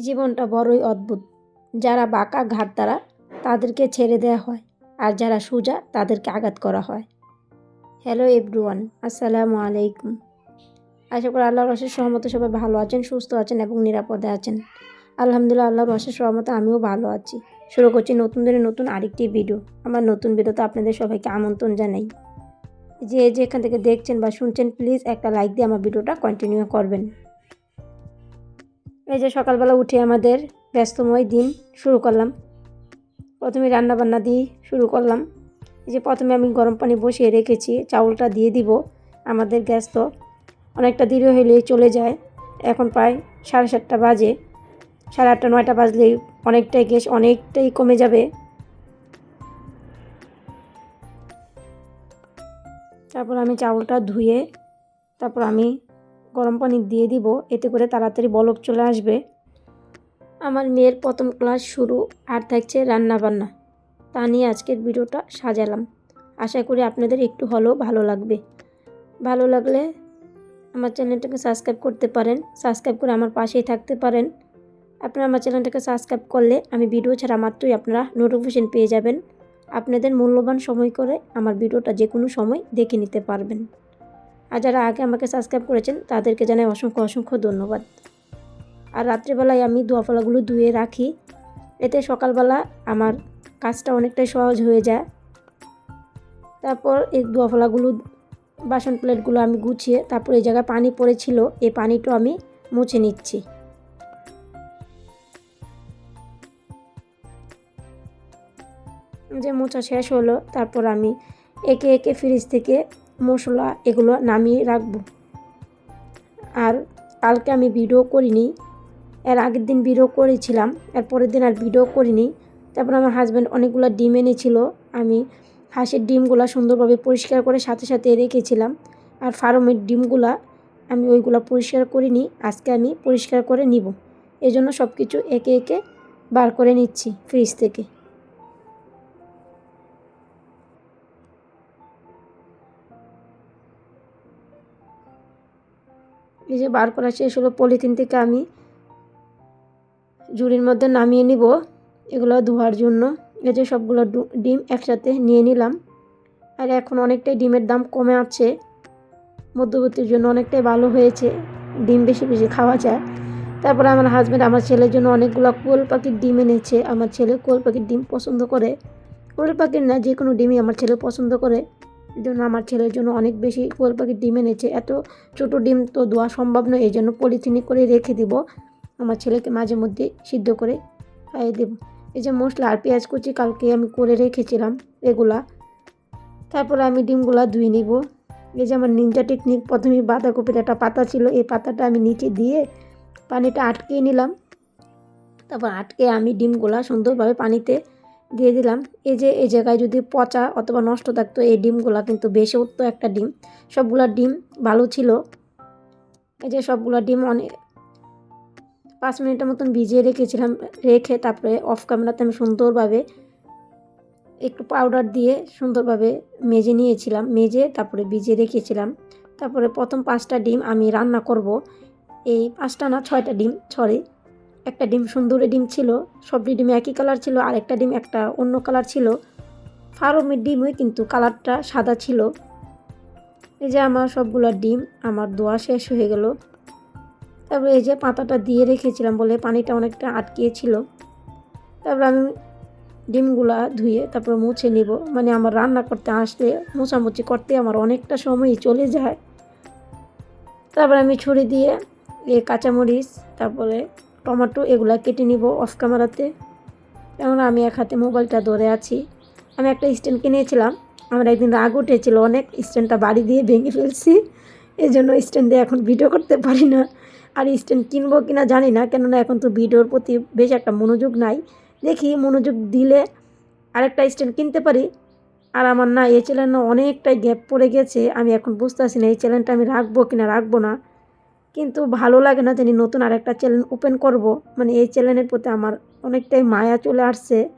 জীবনটা বড়ই অদ্ভুত। যারা বাঁকা ঘাট তারা তাদেরকে ছেড়ে দেওয়া হয় আর যারা সোজা তাদেরকে আঘাত করা হয়। হ্যালো এভরিওয়ান আসসালামু আলাইকুম। আশা করি আল্লাহর অশেষ সহমতে সবাই ভালো আছেন, সুস্থ আছেন এবং নিরাপদে আছেন। আলহামদুলিল্লাহ, আল্লাহর অশেষ সহমতে আমিও ভালো আছি। শুরু করছি নতুন দিনে নতুন আরেকটি ভিডিও আমার নতুন ভিডিওতে আপনাদের সবাইকে আমন্ত্রণ জানাই। যে যেখান থেকে দেখছেন বা শুনছেন প্লিজ একটা লাইক দিয়ে আমার ভিডিওটা কন্টিনিউ করবেন। এই যে সকালবেলা উঠে আমাদের ব্যস্তময় দিন শুরু করলাম। প্রথমে রান্না বান্না দিয়ে শুরু করলাম। এই যে প্রথমে আমি গরম পানি বসিয়ে রেখেছি, চাউলটা দিয়ে দিব আমাদের গ্যাস তো। অনেকটা দেরি হলেই চলে যায়। এখন প্রায় সাড়ে সাতটা বাজে। সাড়ে আটটা, নয়টা বাজলেই অনেকটাই গ্যাস অনেকটাই কমে যাবে। তারপর আমি চাউলটা ধুয়ে তারপর আমি গরম পানি দিয়ে দিব, এতে করে তাড়াতাড়ি বলক চলে আসবে। আমার মেয়ের প্রথম ক্লাস শুরু, আর থাকছে রান্না বান্না তা নিয়ে আজকের ভিডিওটা সাজালাম। আশা করি আপনাদের একটু হলেও ভালো লাগবে। ভালো লাগলে আমার চ্যানেলটাকে সাবস্ক্রাইব করতে পারেন, সাবস্ক্রাইব করে আমার পাশেই থাকতে পারেন। আপনারা আমার চ্যানেলটাকে সাবস্ক্রাইব করলে আমি ভিডিও ছাড়া মাত্রই আপনারা নোটিফিকেশন পেয়ে যাবেন। আপনাদের মূল্যবান সময় করে আমার ভিডিওটা যে কোনো সময় দেখে নিতে পারবেন। আর যারা আগে আমাকে সাবস্ক্রাইব করেছেন, তাদেরকে জানাই অসংখ্য অসংখ্য ধন্যবাদ। আর রাত্রিবেলায় আমি দোয়াফলাগুলো ধুয়ে রাখি। এতে সকালবেলা আমার কাজটা অনেকটাই সহজ হয়ে যায়। তারপর এই দোয়াফলাগুলো, বাসন প্লেটগুলো আমি গুছিয়ে, তারপর এই জায়গায় পানি পড়েছিল, এই পানিটা আমি মুছে নিচ্ছি। যে মোছা শেষ হলো, তারপর আমি একে একে ফ্রিজ থেকে মশলা এগুলো নামিয়ে রাখব। আর কালকে আমি ভিডিও করিনি। এর আগের দিন ভিডিও করেছিলাম, এর পরের দিন আর ভিডিও করিনি। তারপর আমার হাজব্যান্ড অনেকগুলো ডিম এনেছিল। আমি হাঁসের ডিমগুলো সুন্দরভাবে পরিষ্কার করে সাথে সাথে রেখেছিলাম। আর ফার্মের ডিমগুলা আমি ওইগুলো পরিষ্কার করিনি, আজকে আমি পরিষ্কার করে নিব। এই জন্য সব কিছু একে একে বার করে নিচ্ছি ফ্রিজ থেকে। এই যে বার করা শেষ হলো, পলিথিন থেকে আমি জুড়ির মধ্যে নামিয়ে নিব। এগুলো ধোয়ার জন্য। এই যে সবগুলো ডিম একসাথে নিয়ে নিলাম। আর এখন অনেকটাই ডিমের দাম কমে আছে। মধ্যবর্তীর জন্য অনেকটাই ভালো হয়েছে। ডিম বেশি বেশি খাওয়া যায়। তারপরে আমার হাজব্যান্ড আমার ছেলের জন্য অনেকগুলো কোল পাখির ডিম এনেছে। আমার ছেলে কোল পাখির ডিম পছন্দ করে। কোল পাখির না যে কোনো ডিমই আমার ছেলে পছন্দ করে। জন্য আমার ছেলের জন্য অনেক বেশি কোল পাখির ডিম এনেছে। এত ছোটো ডিম তো দেওয়া সম্ভব নয় এই জন্য পলিথিনে করে রেখে দিব। আমার ছেলেকে মাঝে মধ্যে সিদ্ধ করে খাইয়ে দেব। এই যে মশলা আর পেঁয়াজ কুচি কালকে আমি করে রেখেছিলাম এগুলা। তারপরে আমি ডিমগুলা ধুয়ে নিব। এই যে আমার নিনজা টেকনিক প্রথমে বাঁধাকপির একটা পাতা ছিল, এই পাতাটা আমি নিচে দিয়ে পানিটা আটকে নিলাম। তারপর আটকে আমি ডিমগুলা সুন্দরভাবে পানিতে দিয়ে দিলাম। এই যে, এই জায়গায় যদি পচা অথবা নষ্ট থাকতো, এই ডিমগুলো কিন্তু বেশি উঠতো একটা ডিম। সবগুলা ডিম ভালো ছিল। এই যে সবগুলো ডিম অনেক পাঁচ মিনিটের মতন ভিজিয়ে রেখেছিলাম, রেখে তারপরে অফ ক্যামেরাতে আমি সুন্দরভাবে একটু পাউডার দিয়ে সুন্দরভাবে মেজে নিয়েছিলাম। মেজে তারপরে ভিজিয়ে রেখেছিলাম। তারপরে প্রথম পাঁচটা ডিম আমি রান্না করব। এই পাঁচটা না, ছয়টা ডিম ছড়ে একটা ডিম, সুন্দরী ডিম ছিল সবটি ডিম একই কালার ছিল আর একটা ডিম একটা অন্য কালার ছিল। ফার্মের ডিমই কিন্তু কালারটা সাদা ছিল। এই যে আমার সবগুলো ডিম, আমার দোয়া শেষ হয়ে গেল। তারপরে এই যে পাতাটা দিয়ে রেখেছিলাম বলে পানিটা অনেকটা আটকিয়েছিল। তারপর আমি ডিমগুলা ধুয়ে তারপরে মুছে নিব। মানে আমার রান্না করতে আসলে, মোছামুছি করতে আমার অনেকটা সময়ই চলে যায়। তারপর আমি ছুরি দিয়ে এই কাঁচামরিচ, তারপরে টমেটো এগুলা কেটে নিব অফ ক্যামেরাতে কেননা আমি এক হাতে মোবাইলটা ধরে আছি। আমি একটা স্ট্যান্ড কিনেছিলাম। আমার একদিন রাগ উঠেছিল, অনেক স্ট্যান্ডটা বাড়ি দিয়ে ভেঙে ফেলছি। এই জন্য স্ট্যান্ড দিয়ে এখন ভিডিও করতে পারি না। আর স্ট্যান্ড কিনবো কিনা জানি না, কেননা এখন তো ভিডিওর প্রতি বেশ একটা মনোযোগ নাই। দেখি মনোযোগ দিলে আরেকটা স্ট্যান্ড কিনতে পারি। আর আমার না এই চ্যানেল অনেকটাই গ্যাপ পড়ে গেছে। আমি এখন বুঝতেছি না এই চ্যানেলটা আমি রাখব কিনা, রাখব না। কিন্তু ভালো লাগে না জানি নতুন আরেকটা চ্যানেল ওপেন করব। মানে এই চ্যানেলের প্রতি আমার অনেকটাই মায়া চলে আসছে।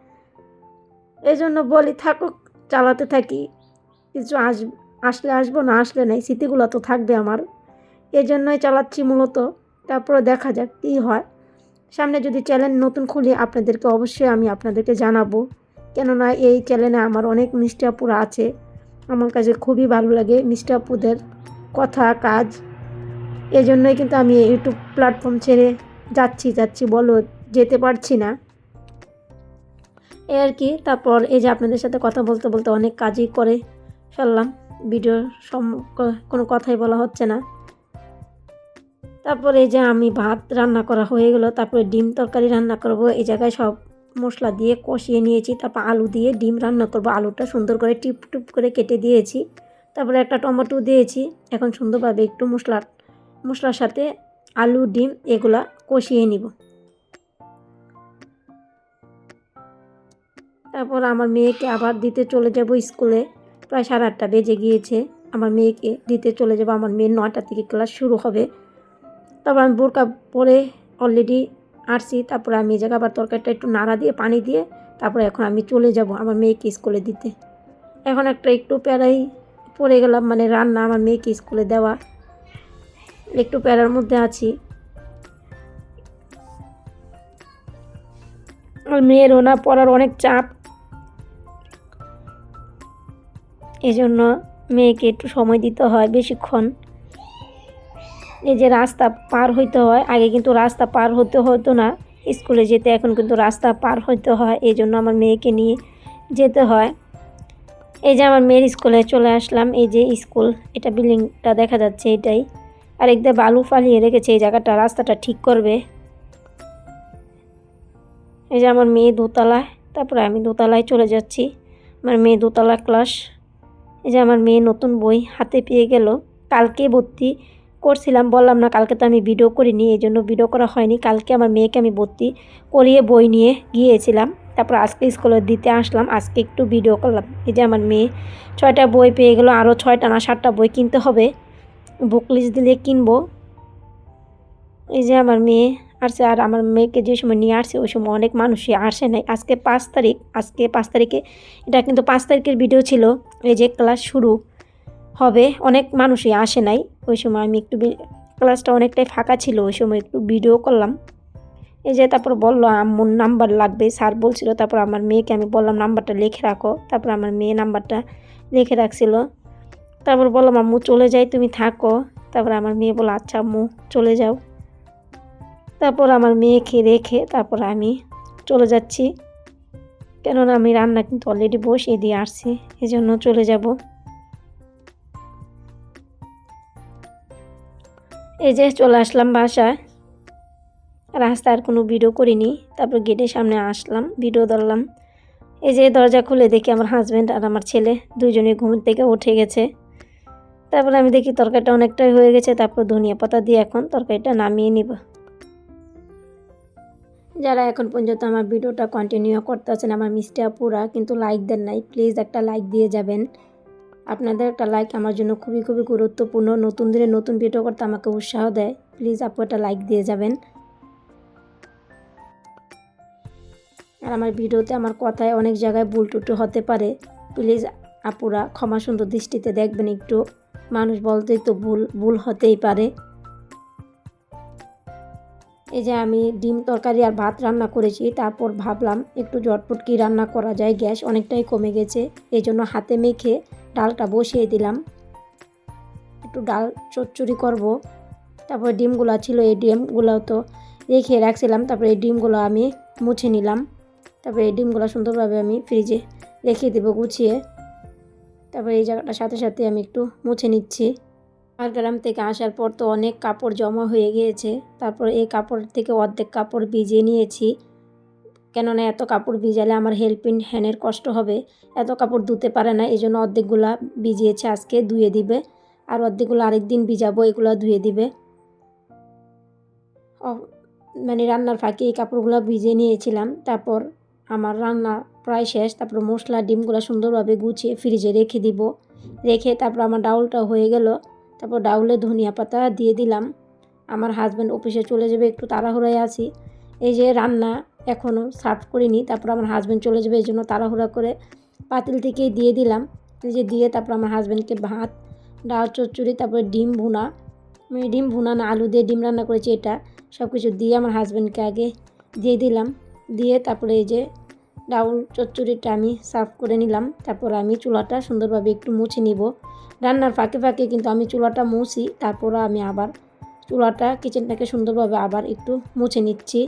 এই জন্য বলি, থাকুক, চালাতে থাকি। কিছু আস, আসলে আসব, না আসলে নাই, স্মৃতিগুলো তো থাকবে আমার। এই জন্যই চালাচ্ছি মূলত। তারপরে দেখা যাক কী হয়। সামনে যদি চ্যানেল নতুন খুলি, আপনাদেরকে অবশ্যই আমি আপনাদেরকে জানাব। কেননা এই চ্যানেলে আমার অনেক মিষ্টি আপুরা আছে। আমার কাছে খুবই ভালো লাগে মিষ্টি আপুদের কথা, কাজ। এই জন্যই কিন্তু আমি ইউটিউব প্ল্যাটফর্ম ছেড়ে যাচ্ছি যাচ্ছি বলো, যেতে পারছি না। এই আর কি, তারপর এই যে আপনাদের সাথে কথা বলতে বলতে অনেক কাজই করে ফেললাম। ভিডিওর সম কোনো কথাই বলা হচ্ছে না। তারপরে এই যে আমি ভাত রান্না করা হয়ে গেলো, তারপরে ডিম তরকারি রান্না করব, এই জায়গায় সব মশলা দিয়ে কষিয়ে নিয়েছি, তারপর আলু দিয়ে ডিম রান্না করব। আলুটা সুন্দর করে টিপ টুপ করে কেটে দিয়েছি, তারপরে একটা টমেটো দিয়েছি, এখন সুন্দরভাবে একটু মশলা মশলার সাথে আলু, ডিম এগুলা কষিয়ে নিব। তারপর আমার মেয়েকে আবার দিতে চলে যাব স্কুলে। প্রায় সাড়ে আটটা বেজে গিয়েছে। আমার মেয়েকে দিতে চলে যাব। আমার মেয়ের নয়টা থেকে ক্লাস শুরু হবে। তারপর আমি বোরকা পরে অলরেডি আসছি। তারপর আমি এই জায়গা আবার তরকারিটা একটু নাড়া দিয়ে, পানি দিয়ে তারপরে এখন আমি চলে যাব আমার মেয়েকে স্কুলে দিতে। এখন একটা একটু প্যারাই পড়ে গেলাম। মানে রান্না আমার মেয়েকে স্কুলে দেওয়া। একটু প্যারার মধ্যে আছি। মেয়ের ওনা পড়ার অনেক চাপ। এই জন্য মেয়েকে একটু সময় দিতে হয় বেশিক্ষণ। এই যে রাস্তা পার হইতে হয়। আগে কিন্তু রাস্তা পার হতে হতো না। স্কুলে যেতে এখন কিন্তু রাস্তা পার হইতে হয়। এই জন্য আমার মেয়েকে নিয়ে যেতে হয়। এই যে আমার মেয়ের স্কুলে চলে আসলাম। এই যে স্কুল, এটা বিল্ডিংটা দেখা যাচ্ছে এটাই। আর একদম বালু ফালিয়ে রেখেছে, এই জায়গাটা, রাস্তাটা ঠিক করবে। এই যে আমার মেয়ে দোতলায়, তারপরে আমি দোতলায় চলে যাচ্ছি। আমার মেয়ে দোতলা ক্লাস এই যে আমার মেয়ে নতুন বই হাতে পেয়ে গেল। কালকে ভর্তি করছিলাম, বললাম না কালকে তো আমি ভিডিও করিনি, এই জন্য ভিডিও করা হয়নি। কালকে আমার মেয়েকে আমি ভর্তি করিয়ে বই নিয়ে গিয়েছিলাম। তারপর আজকে স্কুলে দিতে আসলাম, আজকে একটু ভিডিও করলাম। এই যে আমার মেয়ে ছয়টা বই পেয়ে গেলো আরও ছয়টা না সাতটা বই কিনতে হবে। বুক দিলে কিনবো। এই যে আমার মেয়ে আসছে আর আমার মেয়েকে যে সময় নিয়ে আসছে, ওই সময় অনেক মানুষই আসে নাই। আজকে পাঁচ তারিখ, আজকে পাঁচ তারিখে, এটা কিন্তু পাঁচ তারিখের ভিডিও ছিল। এই যে ক্লাস শুরু হবে, অনেক মানুষই আসে নাই। ওই সময় আমি একটু ক্লাসটা অনেকটাই ফাঁকা ছিল, ওই সময় একটু ভিডিও করলাম। এই যে তারপর বলল আমার নাম্বার লাগবে। স্যার বলছিল, তারপর আমার মেয়েকে আমি বললাম নাম্বারটা লিখে রাখো। তারপর আমার মেয়ে নাম্বারটা লিখে রাখছিল। তারপর বললাম, আম্মু, চলে যাই, তুমি থাকো। তারপর আমার মেয়ে বলল আচ্ছা আম্মু, চলে যাও। তারপর আমার মেয়েকে রেখে তারপর আমি চলে যাচ্ছি। কেননা আমি রান্না কিন্তু অলরেডি বসিয়ে দিয়ে আসছি এই জন্য চলে যাব। এই যে চলে আসলাম বাসায়। রাস্তায় আর কোনো ভিডিও করিনি, তারপর গেটের সামনে আসলাম ভিডিও ধরলাম। এই যে দরজা খুলে দেখি আমার হাজব্যান্ড আর আমার ছেলে, দুজনে ঘুম থেকে উঠে গেছে। তারপর আমি দেখি তরকারিটা অনেকটাই হয়ে গেছে, তারপর ধনিয়া পাতা দিয়ে এখন তরকারিটা নামিয়ে নিব। যারা এখন পর্যন্ত আমার ভিডিওটা কন্টিনিউ করতে আছেন আমার মিষ্টি আপুরা, কিন্তু লাইক দেন নাই প্লিজ একটা লাইক দিয়ে যাবেন। আপনাদের একটা লাইক আমার জন্য খুবই খুবই গুরুত্বপূর্ণ। নতুন দিনে নতুন ভিডিও করতে আমাকে উৎসাহ দেয় প্লিজ আপু একটা লাইক দিয়ে যাবেন। আর আমার ভিডিওতে আমার কথায় অনেক জায়গায় ভুল টুটু হতে পারে। প্লিজ আপুরা ক্ষমা সুন্দর দৃষ্টিতে দেখবেন একটু। মানুষ বলতেই তো ভুল ভুল হতেই পারে। এই যে আমি ডিম তরকারি আর ভাত রান্না করেছি, তারপর ভাবলাম একটু ঝটপট কি রান্না করা যায়, গ্যাস অনেকটাই কমে গেছে, এই জন্য হাতে মেখে ডালটা বসিয়ে দিলাম। একটু ডাল চচ্চড়ি করব, তারপর ডিমগুলো ছিল, এই ডিমগুলো তো রেখে রাখছিলাম, তারপরে এই ডিমগুলো আমি মুছে নিলাম। তারপরে এই ডিমগুলো সুন্দরভাবে আমি ফ্রিজে রেখে দেবো, গুছিয়ে। তারপরে এই জায়গাটার সাথে সাথে আমি একটু মুছে নিচ্ছি। আর গ্রাম থেকে আসার পর তো অনেক কাপড় জমা হয়ে গিয়েছে। তারপর এই কাপড় থেকে অর্ধেক কাপড় ভিজিয়ে নিয়েছি। কেননা এত কাপড় ভিজালে আমার হেল্পিং হ্যান্ডের কষ্ট হবে। এত কাপড় ধুতে পারে না এই জন্য অর্ধেকগুলা ভিজিয়েছে আজকে ধুয়ে দিবে। আর অর্ধেকগুলো আরেক দিন ভিজাবো, এগুলো ধুয়ে দিবে। মানে রান্নার ফাঁকে এই কাপড়গুলো ভিজিয়ে নিয়েছিলাম। তারপর আমার রান্না প্রায় শেষ, তারপর মশলা, ডিমগুলো সুন্দরভাবে গুছিয়ে ফ্রিজে রেখে দিব। রেখে তারপর আমার ডাউলটা হয়ে গেল। তারপর ডাউলে ধনিয়া পাতা দিয়ে দিলাম। আমার হাজব্যান্ড অফিসে চলে যাবে, একটু তাড়াহুড়ায় আছি। এই যে রান্না এখনও সার্ভ করিনি, তারপর আমার হাজব্যান্ড চলে যাবে, এই জন্য তাড়াহুড়া করে পাতিল থেকে দিয়ে দিলাম। এই যে দিয়ে তারপর আমার হাজব্যান্ডকে ভাত, ডাল, চচ্চড়ি, তারপরে ডিম ভুনা। মানে ডিম ভুনা না, আলু দিয়ে ডিম রান্না করেছি এটা। সব কিছু দিয়ে আমার হাজব্যান্ডকে আগে দিয়ে দিলাম। দিয়ে তারপরে এই যে ডাউল চচ্চড়িটা আমি সার্ভ করে নিলাম। তারপর আমি চুলাটা সুন্দরভাবে একটু মুছে নিব। রান্নার ফাঁকে ফাঁকে কিন্তু আমি চুলাটা মুছি, তারপর আমি আবার চুলাটা কিচেনটাকে সুন্দরভাবে আবার একটু মুছে নিচ্ছি।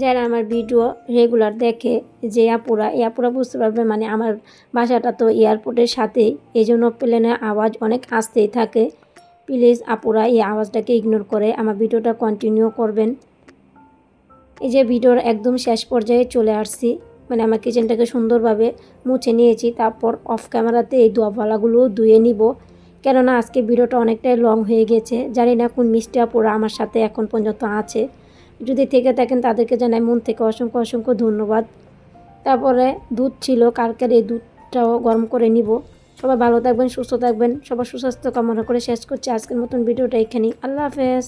যারা আমার ভিডিও রেগুলার দেখে, যে আপুরা, এই আপুরা বুঝতে পারবে মানে আমার বাসাটা তো এয়ারপোর্টের সাথেই এই জন্য প্লেনের আওয়াজ অনেক আসতেই থাকে। প্লিজ আপুরা এই আওয়াজটাকে ইগনোর করে আমার ভিডিওটা কন্টিনিউ করবেন। এই যে ভিডিওর একদম শেষ পর্যায়ে চলে আসছি মানে আমার কিচেনটাকে সুন্দরভাবে মুছে নিয়েছি, তারপর অফ ক্যামেরাতে এই দোয়াফালাগুলো ধুয়ে নিব। কেননা আজকে ভিডিওটা অনেকটাই লং হয়ে গেছে, জানি না কোন মিষ্টি আপুরা আমার সাথে এখন পর্যন্ত আছে। যদি থেকে থাকেন তাদেরকে জানাই মন থেকে অসংখ্য অসংখ্য ধন্যবাদ। তারপরে দুধ ছিল, কালকের এই দুধটাও গরম করে নিব। সবাই ভালো থাকবেন, সুস্থ থাকবেন, সবার সুস্বাস্থ্য কামনা করে শেষ করছি আজকের মতন ভিডিওটা এখানেই। আল্লাহ হাফেজ।